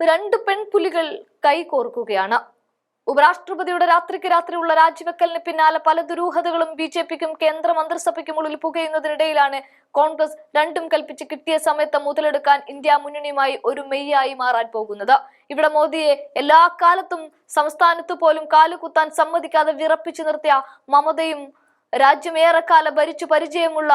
രണ്ട് പെൺപുലികൾ കൈകോർക്കുകയാണ്. ഉപരാഷ്ട്രപതിയുടെ രാത്രിക്ക് രാത്രിയുള്ള രാജിവെക്കലിന് പിന്നാലെ പല ദുരൂഹതകളും ബി ജെ പിക്കും കേന്ദ്ര മന്ത്രിസഭയ്ക്കും ഉള്ളിൽ പുകയുന്നതിനിടയിലാണ് കോൺഗ്രസ് രണ്ടും കൽപ്പിച്ച് കിട്ടിയ സമയത്ത് മുതലെടുക്കാൻ ഇന്ത്യ മുന്നണിയുമായി ഒരു മെയ്യായി മാറാൻ പോകുന്നത്. ഇവിടെ മോദിയെ എല്ലാ കാലത്തും സംസ്ഥാനത്ത് പോലും കാലുകുത്താൻ സമ്മതിക്കാതെ വിറപ്പിച്ചു നിർത്തിയ മമതയും രാജ്യം ഏറെക്കാലം ഭരിച്ചു പരിചയമുള്ള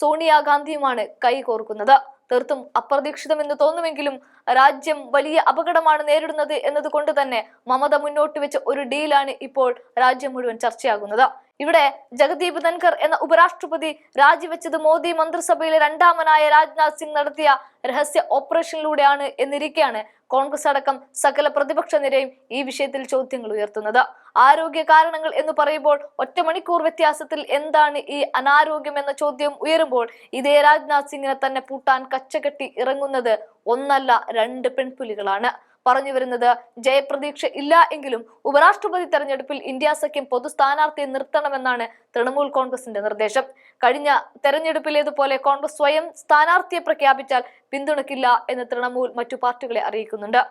സോണിയാഗാന്ധിയുമാണ് കൈകോർക്കുന്നത്. തീർത്തും അപ്രതീക്ഷിതമെന്ന് തോന്നുമെങ്കിലും രാജ്യം വലിയ അപകടമാണ് നേരിടുന്നത് എന്നതുകൊണ്ട് തന്നെ മമത മുന്നോട്ട് വെച്ച ഒരു ഡീലാണ് ഇപ്പോൾ രാജ്യം മുഴുവൻ ചർച്ചയാകുന്നത്. ഇവിടെ ജഗദീപ് ധൻഖർ എന്ന ഉപരാഷ്ട്രപതി രാജിവെച്ചത് മോദി മന്ത്രിസഭയിലെ രണ്ടാമനായ രാജ്നാഥ് സിംഗ് നടത്തിയ രഹസ്യ ഓപ്പറേഷനിലൂടെയാണ് എന്നിരിക്കെയാണ് കോൺഗ്രസ് അടക്കം സകല പ്രതിപക്ഷ നിരയും ഈ വിഷയത്തിൽ ചോദ്യങ്ങൾ ഉയർത്തുന്നത്. ആരോഗ്യ കാരണങ്ങൾ എന്ന് പറയുമ്പോൾ ഒറ്റ മണിക്കൂർ വ്യത്യാസത്തിൽ എന്താണ് ഈ അനാരോഗ്യം എന്ന ചോദ്യം ഉയരുമ്പോൾ ഇതേ രാജ്നാഥ് സിംഗിനെ തന്നെ പൂട്ടാൻ കച്ചകെട്ടി ഇറങ്ങുന്നത് ഒന്നല്ല രണ്ട് പെൺപുലികളാണ്. പറഞ്ഞു വരുന്നത്. ജയപ്രതീക്ഷ ഇല്ല എങ്കിലും ഉപരാഷ്ട്രപതി തെരഞ്ഞെടുപ്പിൽ ഇന്ത്യ സഖ്യം പൊതു സ്ഥാനാർത്ഥിയെ നിർത്തണമെന്നാണ് തൃണമൂൽ കോൺഗ്രസിന്റെ നിർദ്ദേശം. കഴിഞ്ഞ തെരഞ്ഞെടുപ്പിലേതുപോലെ കോൺഗ്രസ് സ്വയം സ്ഥാനാർത്ഥിയെ പ്രഖ്യാപിച്ചാൽ പിന്തുണക്കില്ല എന്ന് തൃണമൂൽ മറ്റു പാർട്ടികളെ അറിയിക്കുന്നുണ്ട്.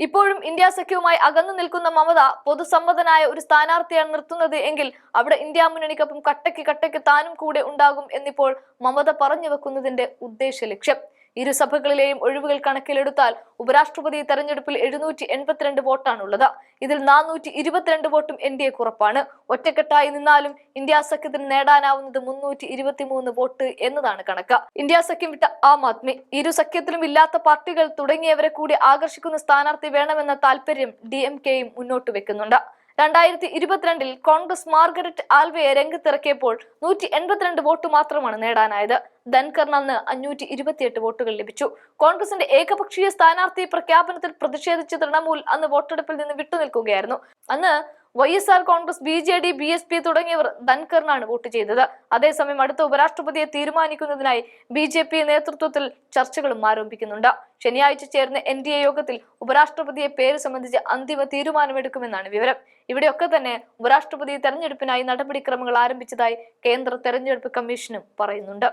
ഇപ്പോഴും ഇന്ത്യ സഖ്യവുമായി അകന്നു നിൽക്കുന്ന മമത പൊതുസമ്മതനായ ഒരു സ്ഥാനാർത്ഥിയാണ് നിർത്തുന്നത് എങ്കിൽ അവിടെ ഇന്ത്യ മുന്നണിക്കൊപ്പം കട്ടയ്ക്ക് കട്ടയ്ക്ക് താനും കൂടെ ഉണ്ടാകും എന്നിപ്പോൾ മമത പറഞ്ഞു വെക്കുന്നതിന്റെ ഉദ്ദേശ ലക്ഷ്യം. ഇരു സഭകളിലെയും ഒഴിവുകൾ കണക്കിലെടുത്താൽ ഉപരാഷ്ട്രപതി തെരഞ്ഞെടുപ്പിൽ എഴുന്നൂറ്റി എൺപത്തിരണ്ട് വോട്ടാണുള്ളത്. ഇതിൽ നാനൂറ്റി ഇരുപത്തിരണ്ട് വോട്ടും എൻ ഡി എ കുറപ്പാണ്. ഒറ്റക്കെട്ടായി നിന്നാലും ഇന്ത്യ സഖ്യത്തിന് നേടാനാവുന്നത് മുന്നൂറ്റി ഇരുപത്തിമൂന്ന് വോട്ട് എന്നതാണ് കണക്ക്. ഇന്ത്യ സഖ്യം വിട്ട ആം ആദ്മി ഇരു സഖ്യത്തിലും ഇല്ലാത്ത പാർട്ടികൾ തുടങ്ങിയവരെ കൂടി ആകർഷിക്കുന്ന സ്ഥാനാർത്ഥി വേണമെന്ന താല്പര്യം ഡി എം കെയും മുന്നോട്ട് വെക്കുന്നുണ്ട്. രണ്ടായിരത്തി ഇരുപത്തിരണ്ടിൽ കോൺഗ്രസ് മാർഗരറ്റ് ആൽവയെ രംഗത്തിറക്കിയപ്പോൾ നൂറ്റി എൺപത്തിരണ്ട് വോട്ട് മാത്രമാണ് നേടാനായത്. ധൻകറിന് അന്ന് അഞ്ഞൂറ്റി ഇരുപത്തിയെട്ട് വോട്ടുകൾ ലഭിച്ചു. കോൺഗ്രസിന്റെ ഏകപക്ഷീയ സ്ഥാനാർത്ഥി പ്രഖ്യാപനത്തിൽ പ്രതിഷേധിച്ച തൃണമൂൽ അന്ന് വോട്ടെടുപ്പിൽ നിന്ന് വിട്ടുനിൽക്കുകയായിരുന്നു. അന്ന് Y S R Congress B J D B S P തുടങ്ങിയവർ ധൻകറിനാണ് വോട്ട് ചെയ്തത്. അതേസമയം അടുത്ത ഉപരാഷ്ട്രപതിയെ തീരുമാനിക്കുന്നതിനായി ബി ജെ പി നേതൃത്വത്തിൽ ചർച്ചകളും ആരംഭിക്കുന്നുണ്ട്. ശനിയാഴ്ച ചേർന്ന എൻ ഡി എ യോഗത്തിൽ ഉപരാഷ്ട്രപതിയെ പേര് സംബന്ധിച്ച് അന്തിമ തീരുമാനമെടുക്കുമെന്നാണ് വിവരം. ഇവിടെയൊക്കെ തന്നെ ഉപരാഷ്ട്രപതി തെരഞ്ഞെടുപ്പിനായി നടപടിക്രമങ്ങൾ ആരംഭിച്ചതായി കേന്ദ്ര തെരഞ്ഞെടുപ്പ് കമ്മീഷനും പറയുന്നുണ്ട്.